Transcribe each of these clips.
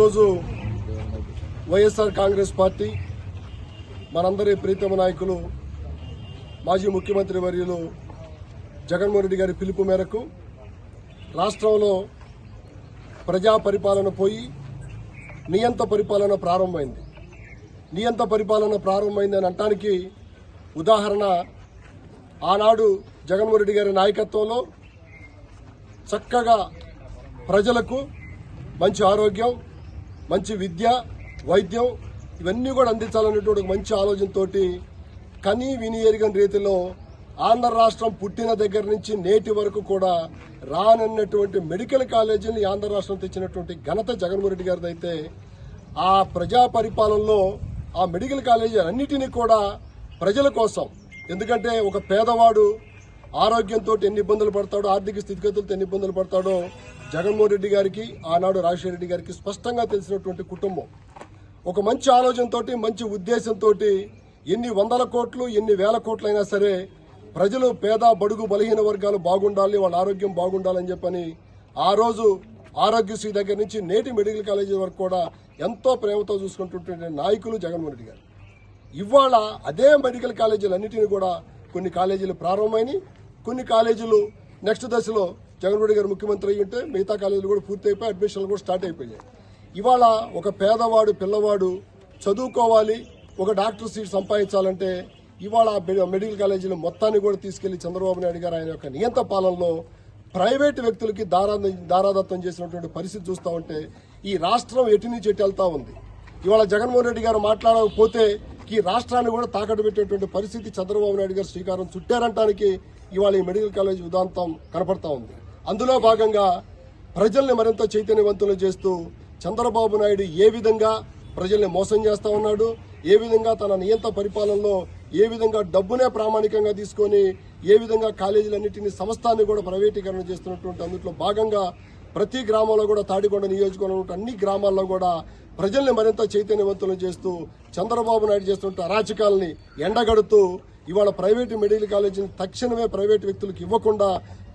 ఈరోజు వైఎస్ఆర్ కాంగ్రెస్ పార్టీ మనందరి ప్రీతమ నాయకులు మాజీ ముఖ్యమంత్రి వర్యులు జగన్మోహన్ రెడ్డి గారి పిలుపు మేరకు రాష్ట్రంలో ప్రజా పరిపాలన పోయి నియంత పరిపాలన ప్రారంభమైంది. నియంత పరిపాలన ప్రారంభమైంది అని అంటానికి ఉదాహరణ ఆనాడు జగన్మోహన్ రెడ్డి గారి నాయకత్వంలో చక్కగా ప్రజలకు మంచి ఆరోగ్యం మంచి విద్య వైద్యం ఇవన్నీ కూడా అందించాలనేటువంటి ఒక మంచి ఆలోచనతోటి కని విని ఎరిగిన రీతిలో ఆంధ్ర రాష్ట్రం పుట్టిన దగ్గర నుంచి నేటి వరకు కూడా రానన్నటువంటి మెడికల్ కాలేజీని ఆంధ్ర రాష్ట్రం తెచ్చినటువంటి ఘనత జగన్మోహన్ రెడ్డి గారిది అయితే ఆ ప్రజా పరిపాలనలో ఆ మెడికల్ కాలేజీ అన్నిటినీ కూడా ప్రజల కోసం. ఎందుకంటే ఒక పేదవాడు ఆరోగ్యంతో ఎన్ని ఇబ్బందులు పడతాడో ఆర్థిక స్థితిగతులతో ఎన్ని ఇబ్బందులు పడతాడో జగన్మోహన్ రెడ్డి గారికి ఆనాడు రాజశేఖర రెడ్డి గారికి స్పష్టంగా తెలిసినటువంటి కుటుంబం. ఒక మంచి ఆలోచనతోటి మంచి ఉద్దేశంతో ఎన్ని వందల కోట్లు ఎన్ని వేల కోట్లైనా సరే ప్రజలు పేద బడుగు బలహీన వర్గాలు బాగుండాలి వాళ్ళ ఆరోగ్యం బాగుండాలని చెప్పని ఆ రోజు ఆరోగ్యశ్రీ దగ్గర నుంచి నేటి మెడికల్ కాలేజీ వరకు కూడా ఎంతో ప్రేమతో చూసుకుంటున్న నాయకులు జగన్మోహన్ రెడ్డి గారు. ఇవాళ అదే మెడికల్ కాలేజీలు కూడా కొన్ని కాలేజీలు ప్రారంభమైనవి కొన్ని కాలేజీలు నెక్స్ట్ దశలో జగన్మోహన్ గారు ముఖ్యమంత్రి అయ్యి ఉంటే మిగతా కాలేజీలు కూడా పూర్తి అయిపోయి అడ్మిషన్లు కూడా స్టార్ట్ అయిపోయాయి ఇవాళ ఒక పేదవాడు పిల్లవాడు చదువుకోవాలి ఒక డాక్టర్ సీట్ సంపాదించాలంటే ఇవాళ మెడికల్ కాలేజీలు మొత్తాన్ని కూడా తీసుకెళ్ళి చంద్రబాబు నాయుడు గారు ఆయన యొక్క నియంత పాలనలో ప్రైవేటు వ్యక్తులకి దారా దారాదత్తం చేసినటువంటి పరిస్థితి చూస్తూ ఉంటే ఈ రాష్ట్రం ఎటు నుంచి ఎటు వెళ్తా ఉంది? ఇవాళ జగన్మోహన్ రెడ్డి గారు మాట్లాడకపోతే ఈ రాష్ట్రాన్ని కూడా తాకట్టు పెట్టేటువంటి పరిస్థితి చంద్రబాబు నాయుడు గారు శ్రీకారం చుట్టారంటానికి ఇవాళ ఈ మెడికల్ కాలేజ్ ఉదాంతం కనపడతా ఉంది. అందులో భాగంగా ప్రజల్ని మరింత చైతన్యవంతులు చేస్తూ చంద్రబాబు నాయుడు ఏ విధంగా ప్రజల్ని మోసం చేస్తూ ఉన్నాడు ఏ విధంగా తన నియంత పరిపాలనలో ఏ విధంగా డబ్బునే ప్రామాణికంగా తీసుకొని ఏ విధంగా కాలేజీలన్నింటినీ సంస్థాన్ని కూడా ప్రైవేటీకరణ చేస్తున్నటువంటి అందులో భాగంగా ప్రతి గ్రామంలో కూడా తాడికొండ నియోజకవర్గం అన్ని గ్రామాల్లో కూడా ప్రజల్ని మరింత చైతన్యవంతులు చేస్తూ చంద్రబాబు నాయుడు చేస్తున్న అరాచకాలని ఎండగడుతూ ఇవాళ ప్రైవేటు మెడికల్ కాలేజీని తక్షణమే ప్రైవేటు వ్యక్తులకు ఇవ్వకుండా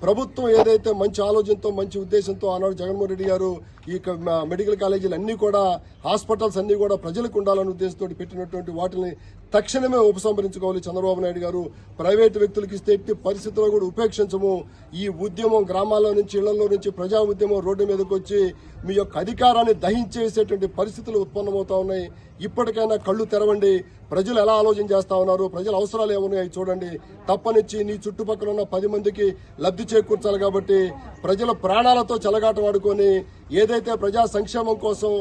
ప్రభుత్వం ఏదైతే మంచి ఆలోచనతో మంచి ఉద్దేశంతో ఆనాడు జగన్మోహన్ రెడ్డి గారు ఈ మెడికల్ కాలేజీలు అన్నీ కూడా హాస్పిటల్స్ అన్నీ కూడా ప్రజలకు ఉండాలనే ఉద్దేశంతో పెట్టినటువంటి వాటిని తక్షణమే ఉపసంహరించుకోవాలి చంద్రబాబు నాయుడు గారు. ప్రైవేటు వ్యక్తులకు ఇస్తే ఎట్టి పరిస్థితుల్లో కూడా ఉపేక్షించము. ఈ ఉద్యమం గ్రామాల్లో నుంచి ఇళ్ళలో నుంచి ప్రజా ఉద్యమం రోడ్డు మీదకి వచ్చి మీ యొక్క అధికారాన్ని దహించేసేటువంటి పరిస్థితులు ఉత్పన్నమవుతా ఉన్నాయి. ఇప్పటికైనా కళ్ళు తెరవండి. ప్రజలు ఎలా ఆలోచన చేస్తా ఉన్నారు? ప్రజల అవసరాలు ఏమున్నాయి చూడండి. తప్పనిచ్చి నీ చుట్టుపక్కల ఉన్న పది మందికి లబ్ధి చేకూర్చాలి కాబట్టి ప్రజల ప్రాణాలతో చెలగాట వాడుకొని ఏదైతే ప్రజా సంక్షేమం కోసం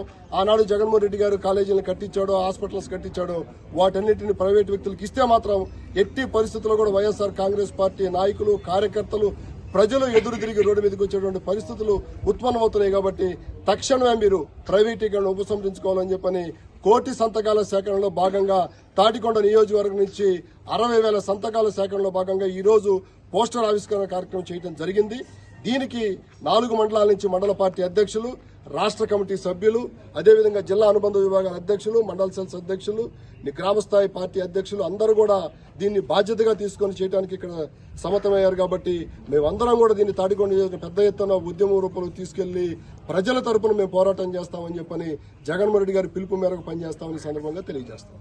ఆనాడు జగన్మోహన్ రెడ్డి గారు కాలేజీలను కట్టించాడో హాస్పిటల్స్ కట్టించాడో వాటన్నిటిని ప్రైవేట్ వ్యక్తులకు ఇస్తే మాత్రం ఎట్టి పరిస్థితుల్లో కూడా వైఎస్ఆర్ కాంగ్రెస్ పార్టీ నాయకులు కార్యకర్తలు ప్రజలు ఎదురు తిరిగి రోడ్డు మీదకి వచ్చేటువంటి పరిస్థితులు ఉత్పన్నమవుతున్నాయి కాబట్టి తక్షణమే మీరు ప్రైవేటీకరణ ఉపసంహరించుకోవాలని చెప్పని కోటి సంతకాల సేకరణలో భాగంగా తాటికొండ నియోజకవర్గం నుంచి అరవై వేల సంతకాల సేకరణలో భాగంగా ఈరోజు పోస్టర్ ఆవిష్కరణ కార్యక్రమం చేయడం జరిగింది. దీనికి నాలుగు మండలాల నుంచి మండల పార్టీ అధ్యక్షులు రాష్ట్ర కమిటీ సభ్యులు అదేవిధంగా జిల్లా అనుబంధ విభాగాల అధ్యక్షులు మండల సెల్స్ అధ్యక్షులు గ్రామస్థాయి పార్టీ అధ్యక్షులు అందరూ కూడా దీన్ని బాధ్యతగా తీసుకొని చేయడానికి ఇక్కడ సమతమయ్యారు కాబట్టి మేమందరం కూడా దీన్ని తాడికొండ పెద్ద ఎత్తున ఉద్యమం రూపంలో తీసుకెళ్ళి ప్రజల తరపున మేము పోరాటం చేస్తామని చెప్పని జగన్మోహన్ రెడ్డి గారి పిలుపు మేరకు పనిచేస్తామని సందర్భంగా తెలియజేస్తాం.